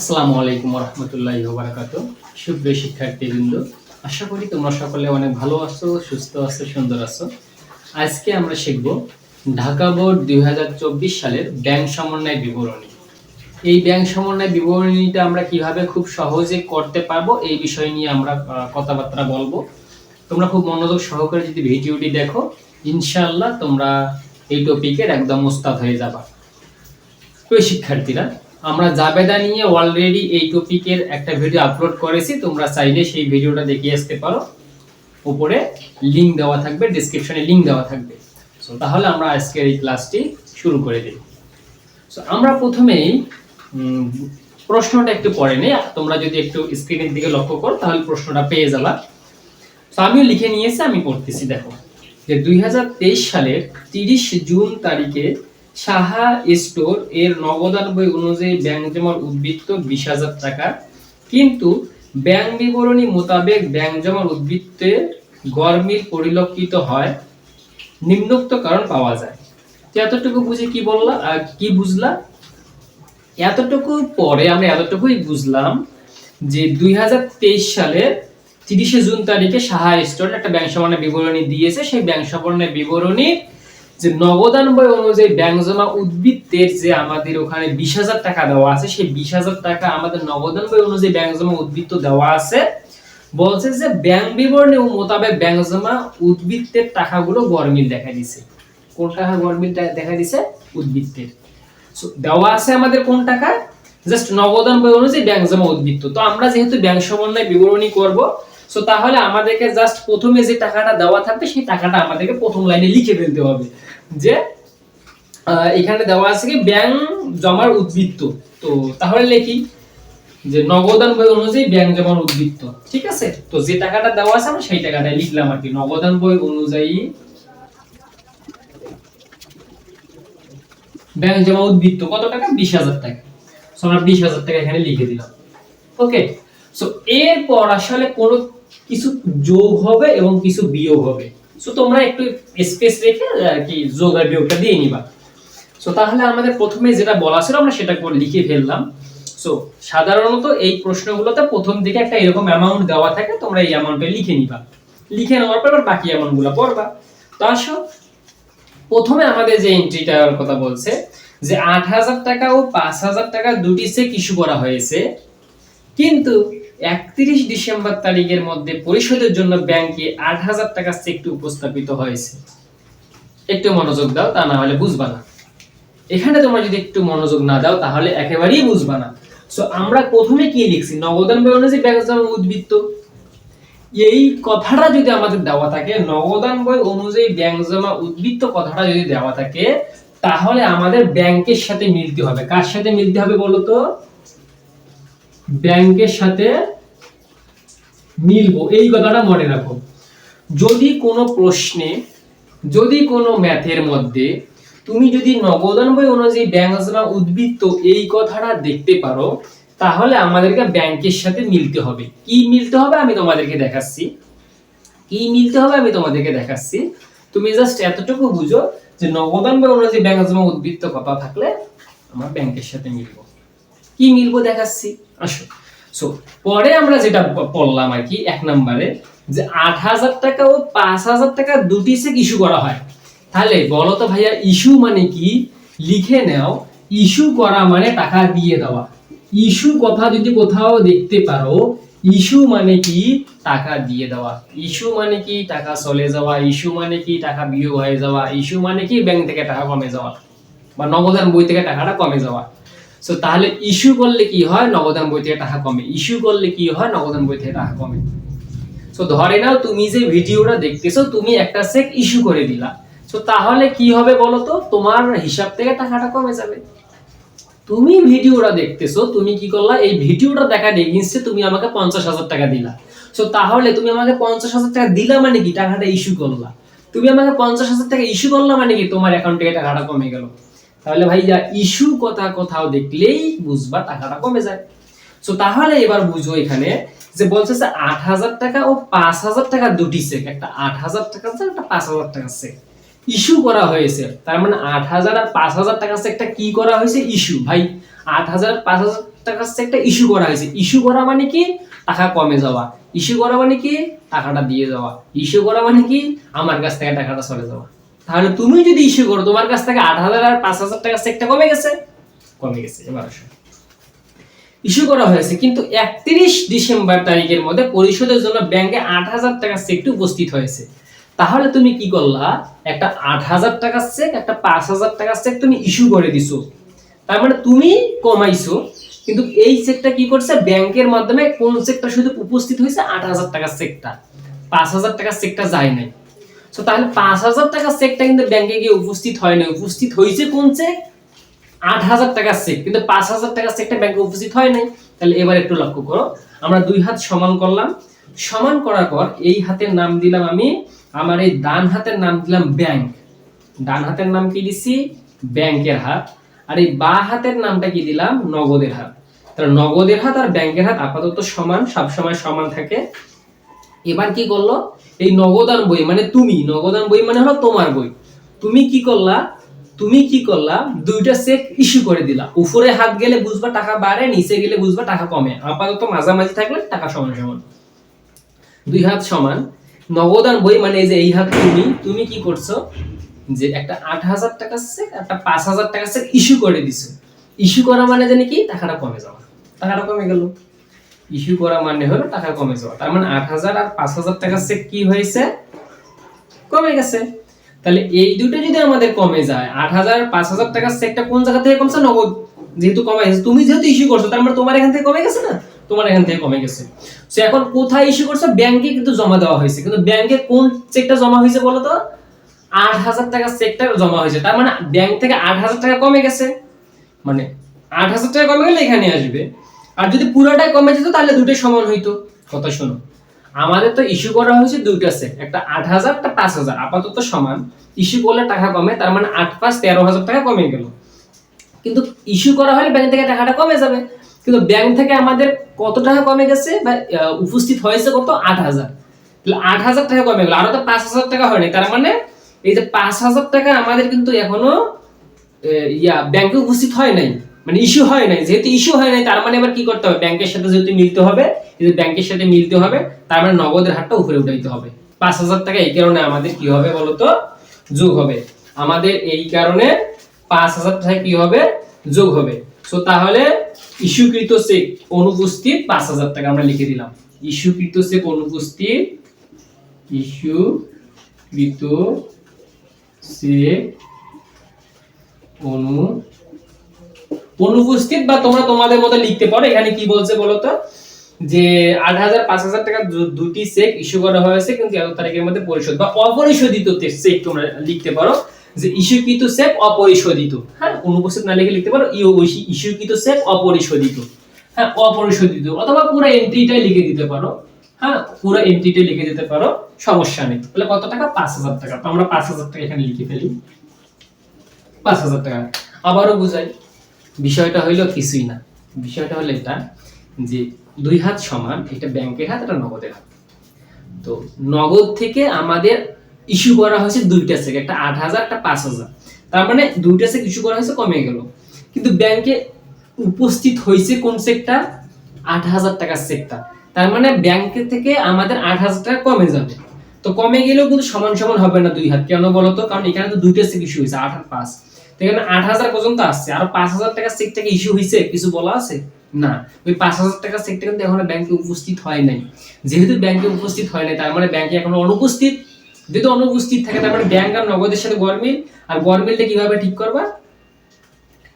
আসসালামু আলাইকুম রহমতুল্লাহ বারাকাত সুপ্রিয় শিক্ষার্থীবৃন্দ, আশা করি তোমরা সকলে অনেক ভালো আছো, সুস্থ আছো, সুন্দর আছো। আজকে আমরা শিখব ঢাকা বোর্ড দুই হাজার চব্বিশ সালের ব্যাংক সমন্বয় বিবরণী। এই ব্যাংক সমন্বয় বিবরণীটা আমরা কীভাবে খুব সহজে করতে পারব এই বিষয় নিয়ে আমরা কথাবার্তা বলব। তোমরা খুব মনোযোগ সহকারে যদি ভিডিওটি দেখো ইনশাল্লাহ তোমরা এই টপিকের একদম উস্তাদ হয়ে যাবা। প্রিয় শিক্ষার্থীরা আমরা জাবেদা নিয়ে অলরেডি এই টপিকের একটা ভিডিও আপলোড করেছি, তোমরা চাইলে সেই ভিডিওটা দেখিয়ে আসতে পারো। উপরে লিঙ্ক দেওয়া থাকবে ডেসক্রিপশনে লিঙ্ক দেওয়া থাকবে। সো তাহলে আমরা আজকের এই ক্লাসটি শুরু করে দিই। সো আমরা প্রথমেই প্রশ্নটা একটু পড়ে নিই। তোমরা যদি একটু স্ক্রিনের দিকে লক্ষ্য করো, তাহলে প্রশ্নটা পেয়ে যাবা। তো আমিও লিখে নিয়েছি, আমি পড়তেছি, দেখো। যে দুই হাজার তেইশ সালের তিরিশ জুন তারিখে সাহা স্টোর এর নগদান বই অনুযায়ী ব্যাংক জমার উদ্বৃত্ত বিশ হাজার টাকা। কিন্তু ব্যাংক বিবরণী মোতাবেক ব্যাংক জমার উদ্বৃত্তে গরমিল পরিলক্ষিত হয়। নিম্নোক্ত কারণ পাওয়া যায়। এতটুকু বুঝে কি বললা আহ, কি বুঝলা? এতটুকু পরে আমরা এতটুকুই বুঝলাম যে দুই হাজার তেইশ সালে তিরিশে জুন তারিখে সাহা স্টোর একটা ব্যাংক সমানের বিবরণী দিয়েছে। সেই ব্যাংক সমানের বিবরণী যে নগদান বই অনুযায়ী ব্যাংক জমা উদ্বৃত্তের যে আমাদের ওখানে বিশ হাজার টাকা দেওয়া আছে, সেই বিশ হাজার টাকা আমাদের নগদান বই অনুযায়ী ব্যাংক জমা উদ্বৃত্ত দেওয়া আছে। বলছে যে ব্যাংক বিবরণী মোতাবেক ব্যাংক জমা উদ্বৃত্তের টাকাগুলো গরমিল দেখা দিছে। কোন টাকা গরমিল দেখা দিছে? উদ্বৃত্তের। দেওয়া আছে আমাদের কোন টাকা? জাস্ট নগদান বই অনুযায়ী ব্যাংক জমা উদ্বৃত্ত। তো আমরা যেহেতু ব্যাংক সমন্বয় বিবরণী করব সো তাহলে আমাদেরকে জাস্ট প্রথমে যে টাকাটা দেওয়া থাকবে, সেই টাকাটা আমাদেরকে প্রথম লাইনে লিখে ফেলতে হবে। যে এখানে দেওয়া আছে কি, ব্যাংক জমার উদ্বৃত্ত। তো তাহলে লিখি, যে নগদান বই অনুযায়ী ব্যাংক জমার উদ্বৃত্ত। ঠিক আছে? তো যে টাকাটা দেওয়া আছে, আমরা সেই টাকাটাই লিখলাম আর কি নগদান বই অনুযায়ী ব্যাংক জমা উদ্বৃত্ত। কত টাকা? বিশ হাজার টাকা। সো আমরা বিশ হাজার টাকা এখানে লিখে দিলাম। ওকে সো এরপর আসলে কোনো কিছু যোগ হবে এবং কিছু বিয়োগ হবে। সো তোমরা একটু স্পেস রেখে আর কি যোগ আর বিয়োগটা দিয়ে নিবা। সো তাহলে আমাদের প্রথমে যেটা বলা ছিল, আমরা সেটা লিখে ফেললাম। সো সাধারণত এই প্রশ্নগুলোতে প্রথম দিকে একটা এরকম অ্যামাউন্ট দেওয়া থাকে, তোমরা এই অ্যামাউন্টটা লিখে নিবা। লিখে নেওয়ার পর বাকি অ্যামাউন্টগুলো পড়বা। তো আসো, প্রথমে আমাদের যে এন্ট্রিটার কথা বলছে, যে আট হাজার টাকা ও পাঁচ হাজার টাকা দুটি চেক ইস্যু করা হয়েছে। কিন্তু একত্রিশ ডিসেম্বর তারিখের মধ্যে পরিশোধের জন্য ব্যাংকে আট হাজার টাকা চেকটি উপস্থাপিত হয়েছে। একটু মনোযোগ দাও, তা না হলে বুঝবা না। এখানে তোমরা যদি একটু মনোযোগ না দাও, তাহলে একেবারেই বুঝবা না। সো আমরা প্রথমে কি লিখছি? নগদান বই অনুযায়ী ব্যাংক উদ্বৃত্ত। এই কথাটা যদি আমাদের দেওয়া থাকে, নগদান বই অনুযায়ী ব্যাংক জমা উদ্বৃত্ত কথাটা যদি দেওয়া থাকে, তাহলে আমাদের ব্যাংকের সাথে মিলতে হবে। কার সাথে মিলতে হবে বলো তো ব্যাংকের সাথে মিলবো। এই কথাটা মনে রাখো। যদি কোনো প্রশ্নে, যদি কোনো ম্যাথের মধ্যে তুমি যদি নগদান বই অনুযায়ী ব্যাংক জমা উদ্বৃত্ত এই কথাটা দেখতে পারো, তাহলে আমাদেরকে ব্যাংকের সাথে মিলতে হবে। কি মিলতে হবে আমি তোমাদেরকে দেখাচ্ছি। কি মিলতে হবে আমি তোমাদেরকে দেখাচ্ছি। তুমি জাস্ট এতটুকু বুঝো যে নগদান বই অনুযায়ী ব্যাংক জমা উদ্বৃত্ত কথা থাকলে আমরা ব্যাংকের সাথে মিলবো। কি মিলবো দেখাচ্ছি? আসো। সো পরে আমরা যেটা পড়লাম আর কি, এক নম্বরে, যে আট হাজার টাকা ও পাঁচ হাজার টাকা দুটি চেক ইস্যু করা হয়। তাহলে বলো তো ভাইয়া ইস্যু মানে কি? লিখে নাও ইস্যু করা মানে টাকা দিয়ে দেওয়া। ইস্যু কথা যদি কোথাও দেখতে পারো ইস্যু মানে কি? টাকা দিয়ে দেওয়া। ইস্যু মানে কি? টাকা চলে যাওয়া। ইস্যু মানে কি? টাকা বিয়োগ হয়ে যাওয়া। ইস্যু মানে কি? ব্যাংক থেকে টাকা কমে যাওয়া। বা নগদান বই থেকে টাকাটা কমে যাওয়া। সো তাহলে ইস্যু করলে কি হয়? নগদান বই থেকে টাকা কমে। ইস্যু করলে কি হয়? নগদান বই থেকে টাকা কমে। সো ধরে নাও তুমি যে ভিডিওটা দেখতেছো, তুমি একটা চেক ইস্যু করে দিলা। সো তাহলে কি হবে বলো তো তোমার হিসাব থেকে টাকাটা কমে যাবে। তুমি ভিডিওটা দেখতেছো, তুমি কি করলা? এই ভিডিওটা দেখার এগেইনস্টে তুমি আমাকে পঞ্চাশ হাজার টাকা দিলা। সো তাহলে তুমি আমাকে পঞ্চাশ হাজার টাকা দিলা মানে কি? টাকাটা ইস্যু করলা। তুমি আমাকে পঞ্চাশ হাজার টাকা ইস্যু করলা মানে কি? তোমার অ্যাকাউন্ট থেকে টাকাটা কমে গেল। তাহলে ভাই যা ইস্যু কথা কোথাও দেখলেই বুঝবা টাকাটা কমে যায়। সো তাহলে এবার বুঝো এখানে যে বলছে যে আট হাজার টাকা ও পাঁচ হাজার টাকা দুটি চেক একটা আট হাজার টাকা চেক একটা পাঁচ হাজার টাকা চেক ইস্যু করা হয়েছে, তার মানে আট হাজার আর পাঁচ হাজার টাকা চেকটা কি করা হয়েছে? ইস্যু ভাই। আট হাজার, পাঁচ হাজার টাকার চেকটা ইস্যু করা হয়েছে। ইস্যু করা মানে কি? টাকা কমে যাওয়া। ইস্যু করা মানে কি? টাকাটা দিয়ে যাওয়া। ইস্যু করা মানে কি? আমার কাছ থেকে টাকাটা চলে যাওয়া। তাহলে তুমি যদি ইস্যু করো, তোমার কাছ থেকে আট হাজার আর পাঁচ হাজার টাকার চেকটা কমে গেছে? কমে গেছে, এবার ইস্যু করা হয়েছে, কিন্তু একত্রিশ ডিসেম্বর তারিখের মধ্যে পরিশোধের জন্য ব্যাংকে আট হাজার টাকার চেকটি উপস্থিত হয়েছে। তাহলে তুমি কি করলা? একটা আট হাজার টাকার চেক একটা পাঁচ হাজার টাকার চেক তুমি ইস্যু করে দিছো। তার মানে তুমি কমাইছো, কিন্তু এই চেকটা কি করছে? ব্যাংকের মাধ্যমে কোন চেকটা শুধু উপস্থিত হয়েছে? আট হাজার টাকার চেকটা পাঁচ হাজার টাকার চেকটা যায় নাই। তো তাহলে পাঁচ হাজার টাকার চেকটা কিন্তু ব্যাংকে গিয়ে উপস্থিত হয় নাই। উপস্থিত হয়েছে কোন চেক আট হাজার টাকার চেক কিন্তু পাঁচ হাজার টাকার চেকটা ব্যাংকে উপস্থিত হয় নাই। তাহলে এবার একটু লক্ষ্য করো। আমরা দুই হাত সমান করলাম। সমান করার পর এই হাতের নাম দিলাম আমি, আমার এই ডান হাতের নাম দিলাম ব্যাংক ডান হাতের নাম কি দিছি? ব্যাংকের হাত। আর এই বা হাতের নামটা কি দিলাম? নগদের হাত। তাহলে নগদের হাত আর ব্যাংকের হাত আপাতত সমান, সবসময় সমান থাকে। এবার কি করল? এই নগদান বই মানে তুমি, নগদান বই মানে হলো তোমার বই। তুমি কি করলা? তুমি কি করলা? দুইটা চেক ইস্যু করে দিলা। উপরে হাত গেলে বুঝবা টাকা বাড়ে, নিচে গেলে বুঝবা টাকা কমে। আপাতত মাঝামাঝি থাকলে টাকা সমান সমান। দুই হাত সমান। নগদান বই মানে এই যে এই হাত তুমি তুমি কি করছ? যে একটা আট হাজার টাকার চেক একটা পাঁচ হাজার টাকার চেক ইস্যু করে দিছো। ইস্যু করা মানে জানি কি? টাকাটা কমে যাওয়া। টাকাটা কমে গেল। ইস্যু করা মানে হলো টাকা কমে যাওয়া। তার মানে আট হাজার আর পাঁচ হাজার টাকার চেক কি হয়েছে? কমে গেছে। তাহলে এই দুটো যদি আমাদের কমে যায়, আট হাজার পাঁচ হাজার টাকার চেকটা কোন জায়গা থেকে কমছে? নগদ। যেহেতু কমে গেছে, তুমি যেহেতু ইস্যু করছ, তার মানে তোমার এখান থেকে কমে গেছে না? তোমার এখান থেকে কমে গেছে। তো এখন কোথায় ইস্যু করছ? ব্যাংকে কিন্তু জমা দেওয়া হয়েছে। কিন্তু ব্যাংকে কোন চেকটা জমা হয়েছে বলো তো? আট হাজার টাকার চেকটা জমা হয়েছে। তার মানে ব্যাংক থেকে আট হাজার টাকা কমে গেছে। মানে আট হাজার টাকা কমে গেলে এখানে আসবে। আর যদি পুরোটাই কমে যেত, তাহলে দুটোই সমান হইতো। কথা শোনো। আমাদের তো ইস্যু করা হয়েছে দুইটা সেট একটা আট হাজার, একটা পাঁচ হাজার। আপাতত সমান। ইস্যু করলে টাকা কমে, তার মানে আট পাঁচ তেরো হাজার টাকা কমে গেল। কিন্তু ইস্যু করা হলে ব্যাংক থেকে টাকাটা কমে যাবে। কিন্তু ব্যাংক থেকে আমাদের কত টাকা কমে গেছে বা উপস্থিত হয়েছে কত? আট হাজার। তাহলে আট হাজার টাকা কমে গেল। আরও তো পাঁচ হাজার টাকা হয়নি। তার মানে এই যে পাঁচ হাজার টাকা আমাদের কিন্তু এখনও ইয়া ব্যাংকে উপস্থিত হয় নাই। মানে ইস্যু হয় নাই, যেহেতু ইস্যু হয় নাই, তার মানে এবার কি করতে হবে? ব্যাংকের সাথে যেহেতু মিলতে হবে যদি ব্যাংকের সাথে মিলতে হবে, তার মানে নগদের হারটা উপরে উঠাইতে হবে। পাঁচ হাজার টাকা এই কারণে আমাদের কি হবে বলতো? যোগ হবে। আমাদের এই কারণে পাঁচ হাজার টাকা কি হবে? যোগ হবে। সো তাহলে ইস্যুকৃত চেক অনুপস্থিত পাঁচ হাজার টাকা আমরা লিখে দিলাম। ইস্যুকৃত চেক অনুপস্থিত ইস্যুকৃত চেক অনু অনুপস্থিত বা তোমরা তোমাদের মতো লিখতে পারো। এখানে কি বলছে বলতো? যে আট হাজার পাঁচ হাজার টাকা দুটি চেক ইস্যু করা হয়েছে, কিন্তু এত তারিখের মধ্যে পরিশোধ বা অপরিশোধিত চেক তোমরা লিখতে পারো, যে ইস্যুকৃত চেক অপরিশোধিত। হ্যাঁ অনুপস্থিত না লিখে লিখতে পারো ইস্যুকৃত চেক অপরিশোধিত। হ্যাঁ অপরিশোধিত। অথবা পুরো এন্ট্রিটাই লিখে দিতে পারো। হ্যাঁ পুরো এন্ট্রিটাই লিখে দিতে পারো, সমস্যা নেই। তাহলে কত টাকা? পাঁচ হাজার টাকা। তো আমরা পাঁচ হাজার টাকা এখানে লিখে ফেলি। পাঁচ হাজার টাকা। আবারও বুঝাই। বিষয়টা হইল কিছুই না। বিষয়টা হলো এটা যে দুই হাত সমান, এটা ব্যাংকের হাত, এটা নগদের হাত। তো নগদ থেকে আমাদের ইস্যু করা হয়েছে দুইটা চেক একটা আট হাজার, একটা পাঁচ হাজার। তার মানে দুইটা চেক ইস্যু করা হয়েছে, কমে গেল। কিন্তু ব্যাংকে উপস্থিত হয়েছে কোন চেকটা আট হাজার টাকার চেকটা তার মানে ব্যাংকে থেকে আমাদের আট হাজার টাকা কমে যাবে। তো কমে গেলেও কিন্তু সমান সমান হবে না দুই হাত। কেন বলতো? কারণ এখানে তো দুইটা চেক ইস্যু হয়েছে, আট আর পাঁচ। এখানে আট হাজার পর্যন্ত আসছে। আর পাঁচ হাজার টাকার চেক থেকে ইস্যু হয়েছে কিছু বলা আছে? না। ওই পাঁচ হাজার টাকার চেকটা কিন্তু এখনও ব্যাংকে উপস্থিত হয় নাই। যেহেতু ব্যাংকে উপস্থিত হয় নাই, তার মানে ব্যাংকে এখনও অনুপস্থিত। যেহেতু অনুপস্থিত থাকে, তার মানে ব্যাংক আর নগদের সাথে গরমিল আর গরমিলটা কীভাবে ঠিক করবা?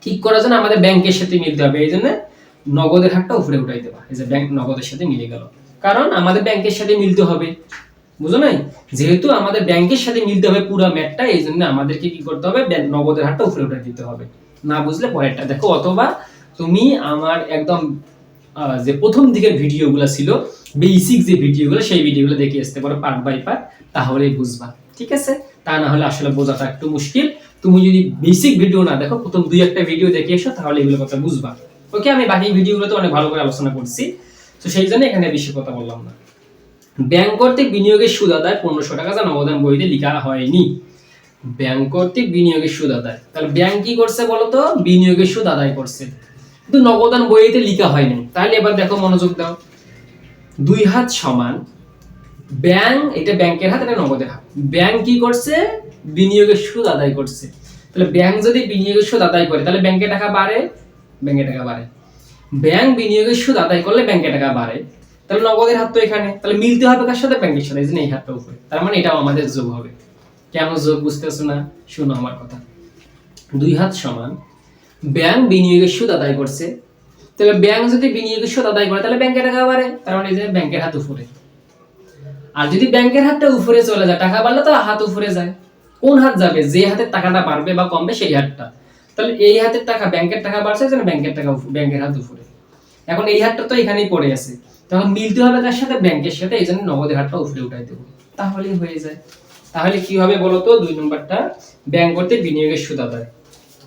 ঠিক করার জন্য আমাদের ব্যাংকের সাথে মিলতে হবে। এই জন্য নগদের হারটা উপরে উঠাই দেবা এই যে ব্যাংক নগদের সাথে মিলে গেল। কারণ আমাদের ব্যাংকের সাথে মিলতে হবে। বুঝো নাই? যেহেতু আমাদের ব্যাংকের সাথে মিলতে হবে পুরো ম্যাটটা এই জন্য আমাদেরকে কি করতে হবে? নগদের হারটা উপরে উঠাই দিতে হবে। না বুঝলে পরেরটা দেখো, অথবা তুমি আমার একদম যে প্রথম দিকের ভিডিওগুলো ছিল বেসিক যে ভিডিওগুলো, সেই ভিডিওগুলো দেখে আসতে পারো পার্ট বাই পার্ট তাহলেই বুঝবা। ঠিক আছে? তা না হলে আসলে বোঝাটা একটু মুশকিল। তুমি যদি বেসিক ভিডিও না দেখো, প্রথম দুই একটা ভিডিও দেখে এসো, তাহলে এগুলো কথা বুঝবা। ওকে আমি বাকি ভিডিওগুলোতে অনেক ভালো করে আলোচনা করছি। তো সেই জন্য এখানে বেশি কথা বললাম না। ব্যাংক কর্তৃক বিনিয়োগের সুদ আদায় পনেরোশো টাকা যা নগদান বইতে লেখা হয়নি। ব্যাংক কর্তৃক বিনিয়োগের সুদ আদায়। তাহলে ব্যাংক কি করছে বলতো? বিনিয়োগের সুদ আদায় করছে। কিন্তু নগদান বইতে লিখা হয়নি। তাহলে এবার দেখো মনোযোগ দাও। দুই হাত সমান। ব্যাংক, এটা ব্যাংকের হাত, এটা নগদের হাত। ব্যাংক কি করছে? বিনিয়োগের সুদ আদায় করছে। তাহলে ব্যাংক যদি বিনিয়োগের সুদ আদায় করে, তাহলে ব্যাংকে টাকা বাড়ে? ব্যাংকে টাকা বাড়ে। ব্যাংক বিনিয়োগের সুদ আদায় করলে ব্যাংকে টাকা বাড়ে। তাহলে নগদের হাত তো এখানে। তাহলে মিলতে হবে কার সাথে? ব্যাংকের সাথে, এই হাতটা উপরে। তার মানে এটাও আমাদের যোগ হবে। কেন যোগ বুঝতেছো না? শুনো আমার কথা। দুই হাত সমান। ব্যাংক বিনিয়োগের সুদ আদায় করছে। তাহলে ব্যাংক যদি বিনিয়োগের সুদ আদায় করে, তাহলে ব্যাংকের টাকা বাড়ে। তার মানে এই যে ব্যাংকের হাত উপরে। আর যদি ব্যাংকের হাতটা উপরে চলে যায়, টাকা বাড়লে তো হাত উপরে যায়। কোন হাত যাবে? যে হাতের টাকাটা বাড়বে বা কমবে, সেই হাতটা। তাহলে এই হাতের টাকা ব্যাংকের টাকা বাড়ছে যেন ব্যাংকের টাকা ব্যাংকের হাত উপরে। এখন এই হাতটা তো এখানেই পড়ে আছে। তখন মিলতে হবে তার সাথে? ব্যাংকের সাথে এই জন্য নগদের হারটা উপরে উঠাই দেবো তাহলেই হয়ে যায়। তাহলে কি হবে বলো তো? দুই নম্বরটা ব্যাংক করতে বিনিয়োগের সুদ আদায়।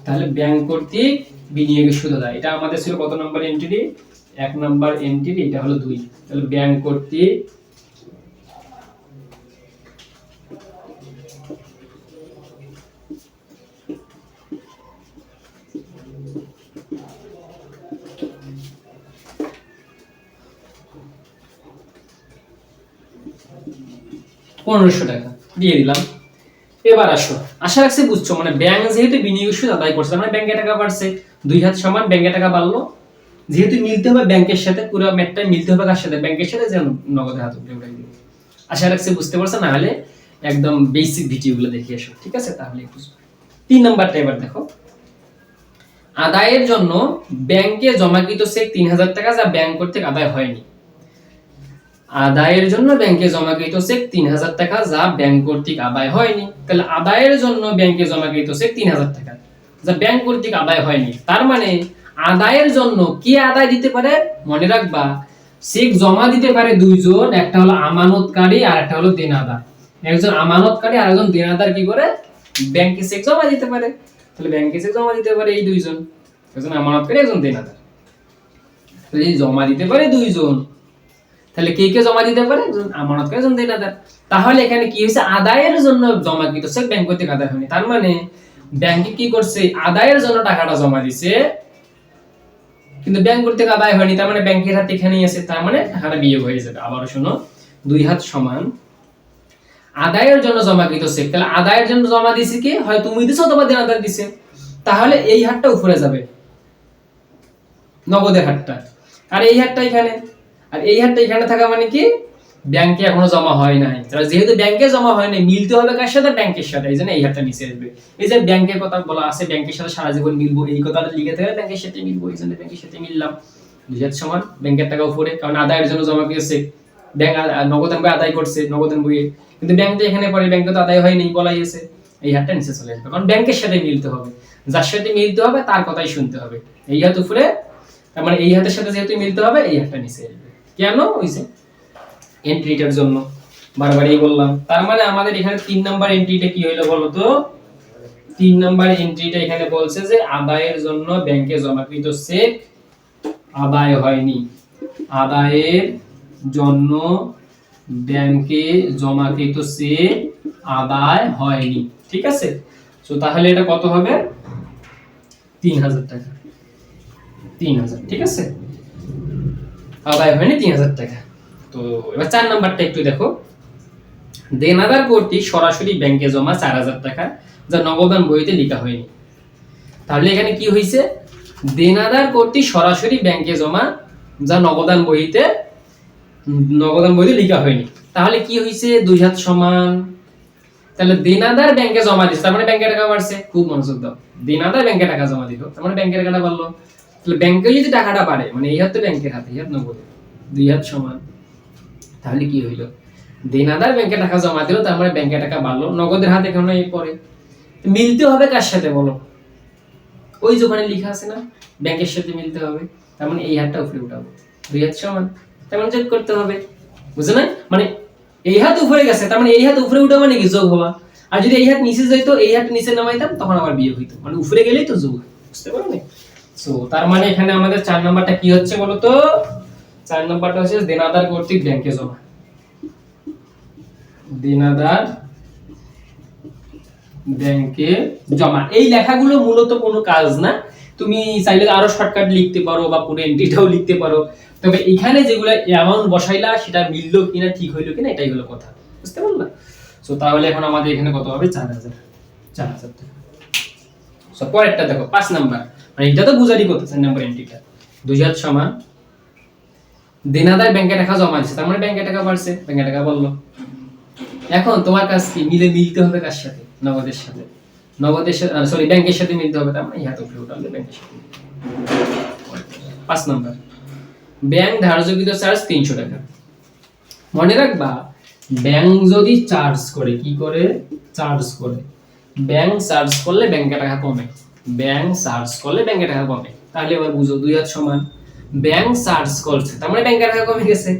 তাহলে ব্যাংক কর্তৃক বিনিয়োগের সুদ আদায়। এটা আমাদের ছিল কত নম্বর এন্ট্রি এক নম্বর এন্ট্রি এটা হলো দুই। তাহলে ব্যাংক কর্তৃক পনেরোশো টাকা। দিয়ে দিলাম। এবার আসো। আশা রাখছি বুঝছ মানে ব্যাংক যেহেতু বিনিয়োগ সুদ আদায় করছে মানে ব্যাংকে টাকা বাড়ছে। দুই হাত সমান ব্যাংকে টাকা বাড়লো। যেহেতু মিলতে হবে ব্যাংকের সাথে, পুরো ম্যাটটা মিলতে হবে কার সাথে? ব্যাংকের সাথে যেন নগদের হাত উপরে উঠাই দিবে আশা রাখছি বুঝতে পারছ, না হলে একদম বেসিক ভিডিওগুলো দেখে এসো ঠিক আছে? তাহলে বুঝবে তিন নাম্বারটা এবার দেখো। আদায়ের জন্য ব্যাংকে জমাকৃত চেক তিন হাজার টাকা যা ব্যাংক কর্তৃক আদায় হয়নি। আদায়ের জন্য ব্যাংকে জমাকৃত চেক তিন হাজার টাকা যা ব্যাংক কর্তৃক আদায় হয়নি। তাহলে আদায়ের জন্য ব্যাংকে জমাকৃত চেক তিন হাজার টাকা, যা ব্যাংক কর্তৃক আদায় হয়নি। তার মানে আদায়ের জন্য কে আদায় দিতে পারে? মনে রাখবা, চেক জমা দিতে পারে দুইজন, একটা হলো আমানতকারী আর একটা হলো দেনাদার। একজন আমানতকারী আর একজন দেনাদার কি করে? ব্যাংকে চেক জমা দিতে পারে। তাহলে ব্যাংকে চেক জমা দিতে পারে এই দুইজন, একজন আমানতকারী, একজন দেনাদার। জমা দিতে পারে দুইজন। তাহলে কে কে জমা দিতে পারে? আমানত একজন দেনাদার তাহলে এখানে কি হয়েছে? আদায়ের জন্য জমাকৃত চেক ব্যাংক কর্তৃক আদায় হয়নি। তার মানে ব্যাংকে কি করছে? আদায়ের জন্য টাকাটা জমা দিছে। কিন্তু ব্যাংক কর্তৃক আদায় হয়নি। তার মানে ব্যাংকের হাতে এখানেই আছে। তার মানে টাকাটা বিয়োগ হয়ে যাবে। আবারও শোনো। দুই হাত সমান। আদায়ের জন্য জমাকৃত চেক তাহলে আদায়ের জন্য জমা দিছে কি? হয় তুমি দিছো অথবা দেনাদার দিছে? তাহলে এই হাতটা উপরে যাবে। নগদের হাতটা। আর এই হাতটা এখানে? আর এই হাতটা এখানে থাকা মানে কি? ব্যাংকে এখনও জমা হয় নাই। তাহলে যেহেতু ব্যাংকে জমা হয় নাই, মিলতে হবে কার সাথে? ব্যাংকের সাথে। এই জন্য এই হাতটা নিচে আসবে। এই যে ব্যাংকের কথা বলা আছে, ব্যাংকের সাথে সারা জীবন মিলবো, এই কথাটা লিখে থাকে ব্যাংকের সাথে মিলবো, এই জন্য ব্যাংকের সাথে মিললাম। দুই হাত সমান ব্যাংকের টাকা উপরে, কারণ আদায়ের জন্য জমা দিয়েছে ব্যাংক নগদান বই আদায় করছে নগদান বইয়ে। কিন্তু ব্যাংক তো এখানে পরে, ব্যাংকে তো আদায় হয়নি বলাই আছে। এই হাতটা নিচে চলে আসবে। কারণ ব্যাংকের সাথে মিলতে হবে। যার সাথে মিলতে হবে, তার কথাই শুনতে হবে। এই হাত উপরে, তার মানে এই হাতের সাথে যেহেতু মিলতে হবে, এই হাতটা নিচে আসবে। কেন ওই এন্ট্রিটার জন্য। বারবারই বললাম। তার মানে আমাদের এখানে তিন নাম্বার এন্ট্রিটা কি হইল বলো তো? তিন নাম্বার এন্ট্রিটা এখানে বলছে যে আদায়ের জন্য ব্যাংকে জমাকৃত চেক আদায় হয়নি। আদায়ের জন্য ব্যাংকে জমাকৃত চেক আদায় হয়নি। ঠিক আছে? তো তাহলে এটা কত হবে? তিন হাজার টাকা। তিন হাজার। ঠিক আছে? আদায় হয়নি তিন হাজার টাকা। তো এবার চার নাম্বারটা একটু দেখো। দেনাদার কর্তৃক সরাসরি ব্যাংকে জমা চার হাজার টাকা, যা নগদান বইতে লেখা হয়নি। তাহলে এখানে কি হয়েছে দেনাদার কর্তৃক সরাসরি ব্যাংকে জমা, যা নগদান বইতে নগদান বইতে লেখা হয়নি। তাহলে কি হয়েছে দুই হাত সমান। তাহলে দেনাদার ব্যাংকে জমা দিচ্ছে তার মানে ব্যাংকে টাকা বাড়ছে। খুব মনোযোগ দাও। দেনাদার ব্যাংকে টাকা জমা দিল। তার মানে ব্যাংকের টাকাটা বাড়লো। তাহলে ব্যাংকে যদি টাকাটা বাড়ে মানে এই হাত তো ব্যাংকের হাতে, এই হাত নগদ, দুই হাত সমান, তাহলে কি হইল? দেনাদার ব্যাংকে টাকা জমা দিল, তার মানে ব্যাংকে টাকা বাড়লো, নগদের হাতে কেন এই পরে মিলতে হবে কার সাথে বলো? ওই যে ওখানে লেখা আছে না ব্যাংকের সাথে মিলতে হবে, তার মানে এই হাতটা উপরে উঠাবো, দুই হাত সমান, তার মানে করতে হবে বুঝলে না মানে এই হাত উপরে গেছে, তার মানে এই হাত উপরে উঠা মানে কি যোগ হওয়া? আর যদি এই হাত নিচে যাইতো, এই হাত নিচে নামাইতাম, তখন আবার বিয়োগ হইতো মানে উপরে গেলেই তো যোগ। বুঝতে পারলে? সো তার মানে এখানে আমাদের চার নাম্বারটা কি হচ্ছে বলো তো চার নাম্বারটা হচ্ছে দেনাদার কর্তৃক ব্যাংকে জমা। দেনাদার ব্যাংকে জমা। এই লেখাগুলো মূলত কোনো কাজ না। তুমি চাইলে আরও শর্টকাট লিখতে পারো বা পুরো এন্ট্রিটাও লিখতে পারো। তবে এখানে যেগুলো অ্যামাউন্ট বসাইলা, সেটা মিললো কিনা, ঠিক হইল কিনা, এটাই হলো কথা। বুঝতে পারলা? সো তাহলে এখন আমাদের এখানে কত হবে? চার হাজার। চার হাজার টাকা। সো পরেরটা দেখো, পাঁচ নাম্বার। মানে এটা তো বুঝারি করতেছে নাম্বার এন্ট্রিটা দুই হাজার সমান। দেনাদার ব্যাংকে টাকা জমা দিচ্ছে তার মানে ব্যাংকে টাকা বাড়ছে ব্যাংকে টাকা বলল এখন তোমার কাছ কি? মিলে মিলতে হবে কার সাথে? নগদের সাথে। নগদের সাথে সরি ব্যাংকের সাথে মিলতে হবে, তার মানে ইহাতে উপরে উঠালে ব্যাংকের সাথে। পাঁচ নাম্বার। ব্যাংক ধার্যকৃত চার্জ তিনশো টাকা। মনে রাখবা ব্যাংক যদি চার্জ করে, কি করে? চার্জ করে। ব্যাংক চার্জ করলে ব্যাংকে টাকা কমে। ব্যাংক চার্জ করলে ব্যাংকে টাকা কমে তাহলে এবার বুঝো দুই হাত সমান। ব্যাংক চার্জ করছে, তার মানে ব্যাংকের টাকা কমে গেছে।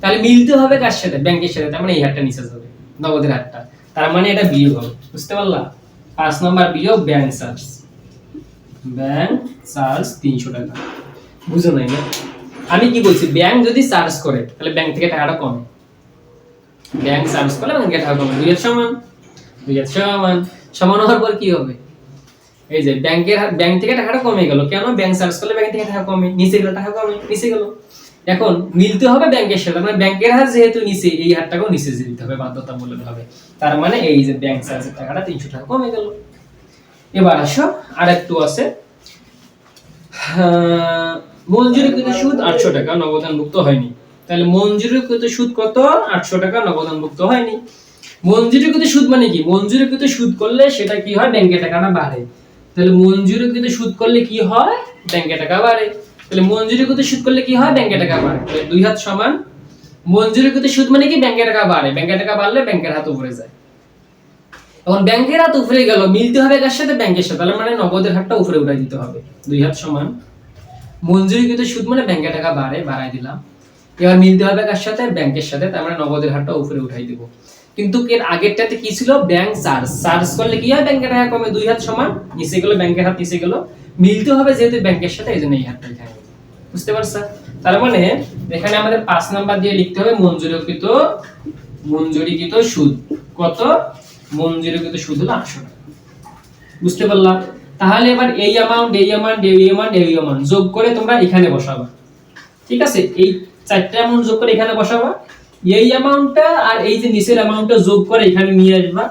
তাহলে মিলতে হবে কার সাথে? ব্যাংকের সাথে, তার মানে এই হাতটা নিচে যাবে, নগদের হাতটা তার মানে এটা বিয়োগ হবে, বুঝতে পারলা? পাঁচ নম্বর বিয়োগ ব্যাংক চার্জ ব্যাংক চার্জ তিনশো টাকা। বুঝো নাই না? আমি কি বলছি, ব্যাংক যদি চার্জ করে, তাহলে ব্যাংক থেকে টাকাটা কমে। ব্যাংক চার্জ করলে ব্যাংকে টাকা কমে। দুই হাজার সমান, দুই হাজার সমান। সমান হওয়ার পর কি হবে? এই যে ব্যাংকের ব্যাংক থেকে টাকাটা কমে গেল। কেন? ব্যাংক চার্জ করলে ব্যাংক থেকে টাকা কমে। নিচে গেলে টাকা কমে, নিচে গেল। এখন মিলতে হবে ব্যাংকের সাথে। মানে ব্যাংকের হার যেহেতু নিচে, এই হারটাকেও নিচে দিতে হবে বাধ্যতামূলক ভাবে তার মানে এই যে ব্যাংক চার্জের টাকাটা তিনশো টাকা কমে গেল। এবার আসো আর একটু আছে মঞ্জুরিকৃত সুদ আটশো টাকা, নগদানভুক্ত হয়নি। তাহলে মঞ্জুরিকৃত সুদ কত? আটশো টাকা, নগদানভুক্ত হয়নি। মঞ্জুরিকৃত সুদ মানে কি? মঞ্জুরিকৃত সুদ করলে সেটা কি হয়? ব্যাংকে টাকাটা বাড়ে। তাহলে মঞ্জুরিকৃত সুদ করলে কি হয়? ব্যাংকে টাকা বাড়ে। তাহলে মঞ্জুরিকৃত সুদ করলে কি হয়? ব্যাংকে টাকা বাড়ে। দুই হাত সমান। মঞ্জুরিকৃত সুদ মানে কি? ব্যাংকে টাকা বাড়ে। ব্যাংকে টাকা বাড়লে ব্যাংকের হাত উপরে যায়। এখন ব্যাংকের হাত উপরে গেল, মিলতে হবে কার সাথে? ব্যাংকের সাথে। তাহলে মানে নগদের হাতটা উপরে উঠাই দিতে হবে। দুই হাত সমান। মঞ্জুরিকৃত সুদ মানে ব্যাংকে টাকা বাড়ে, বাড়াই দিলাম। এবার মিলতে হবে কার সাথে? ব্যাংকের সাথে। তার মানে নগদের হারটা উপরে উঠাই দিব। কিন্তু এর আগেরটাতে কি ছিল? ব্যাংক চার্জ চার্জ করলে কি হয়? ব্যাংকের টাকা কমে দুই হাত সমান নিচে গেল ব্যাংকের হাত নিচে গেল। মিলতে হবে যেহেতু ব্যাংকের সাথে এই জন্য এই হাতটা এখানে বুঝতে পারছ? তার মানে এখানে আমাদের পাঁচ নাম্বার দিয়ে লিখতে হবে মঞ্জুরিকৃত মঞ্জুরিকৃত সুদ। কত? মঞ্জুরিকৃত সুদ হলো আটশো টাকা। বুঝতে পারলাম? তাহলে এবার এই অ্যামাউন্ট এই অ্যামাউন্ট এই অ্যামাউন্ট এই অ্যামাউন্ট যোগ করে তোমরা এখানে বসাবা। ঠিক আছে? এই চারটা অ্যামাউন্ট যোগ করে এখানে বসাবা। এই অ্যামাউন্টটা আর এই যে নিচের অ্যামাউন্টটা যোগ করে এখানে নিয়ে আসবা।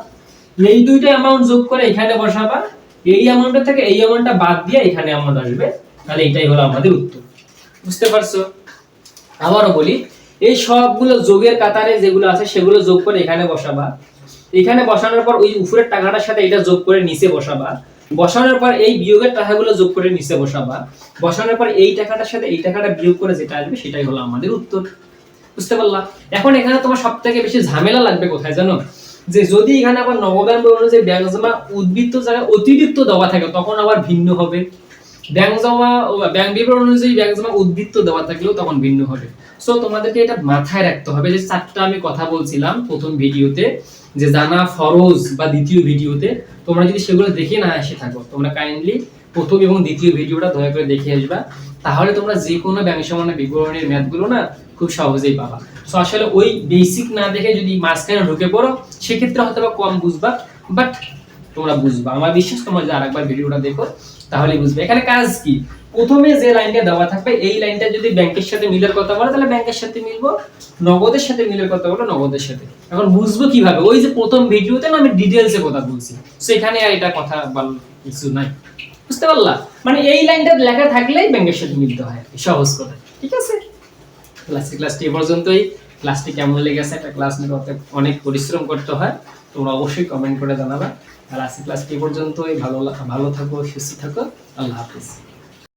এই দুইটা অ্যামাউন্ট যোগ করে এখানে বসাবা। এই অ্যামাউন্টটা থেকে এই অ্যামাউন্টটা বাদ দিয়ে এখানে অ্যামাউন্ট আসবে। তাহলে এটাই হলো আমাদের উত্তর। বুঝতে পারছ? আবারও বলি, এই সবগুলো যোগের কাতারে যেগুলো আছে সেগুলো যোগ করে এখানে বসাবা। এখানে বসানোর পর ওই উপরের টাকাটার সাথে এটা যোগ করে নিচে বসাবা। বসানোর পর এই বিয়োগের টাকাগুলো যোগ করে নিচে বসাবা। বসানোর পর এই টাকাটার সাথে এই টাকাটা বিয়োগ করে যেটা আসবে সেটাই হলো আমাদের উত্তর। বুঝতে পারলা? এখন এখানে তোমার সব থেকে বেশি ঝামেলা লাগবে কোথায় জানো? যে যদি এখানে আবার নবগান বই অনুযায়ী ব্যাংক জমা উদ্বৃত্ত জায়গায় অতিরিক্ত দেওয়া থাকে, তখন আবার ভিন্ন হবে। ব্যাংক জমা ব্যাংক বিবরণ অনুযায়ী ব্যাংক জমা উদ্বৃত্ত দেওয়া থাকলেও তখন ভিন্ন হবে। সো তোমাদেরকে এটা মাথায় রাখতে হবে যে চারটা আমি কথা বলছিলাম প্রথম ভিডিওতে, যে জানা ফরজ বা দ্বিতীয় ভিডিওতে, তোমরা যদি সেগুলো দেখে না এসে থাকো, তোমরা কাইন্ডলি প্রথম এবং দ্বিতীয় ভিডিওটা দয়া করে দেখে আসবা। তাহলে তোমরা যে কোনো ব্যাংক সমান্য বিবরণের ম্যাথগুলো না খুব সহজেই পাবা। সো আসলে ওই বেসিক না দেখে যদি মাঝখানে ঢুকে পড়ো, সেক্ষেত্রে হয়তো বা কম বুঝবা বাট তোমরা বুঝবা। আমার বিশ্বাস, তোমরা যদি আরেকবার ভিডিওটা দেখো তাহলে বুঝবে। এখানে কাজ কি? প্রথমে যে লাইনটা দেওয়া থাকবে, এই লাইনটা যদি ব্যাংকের সাথে মিলের কথা বলে, তাহলে ব্যাংকের সাথে মিলবো, নগদের সাথে মিলের কথা বলো, নগদের সাথে। এখন বুঝব কীভাবে? ওই যে প্রথম ভিডিওতে না আমি ডিটেলসে কথা বলছি। সেখানে আর এটা কথা বল কিছু নাই। বুঝতে পারলা মানে এই লাইনটা লেখা থাকলেই ব্যাংকের সাথে মিলতে হয় আর কি, সহজ করে ঠিক আছে? ক্লাসে ক্লাসটি এ পর্যন্তই। ক্লাসটি কেমন লেগেছে? একটা ক্লাস নিতে অনেক পরিশ্রম করতে হয়। তোমরা অবশ্যই কমেন্ট করে জানাবা। আর আজকে ক্লাসটি পর্যন্তই। ভালো ভালো থাকো সুস্থ থাকো। আল্লাহ হাফিজ।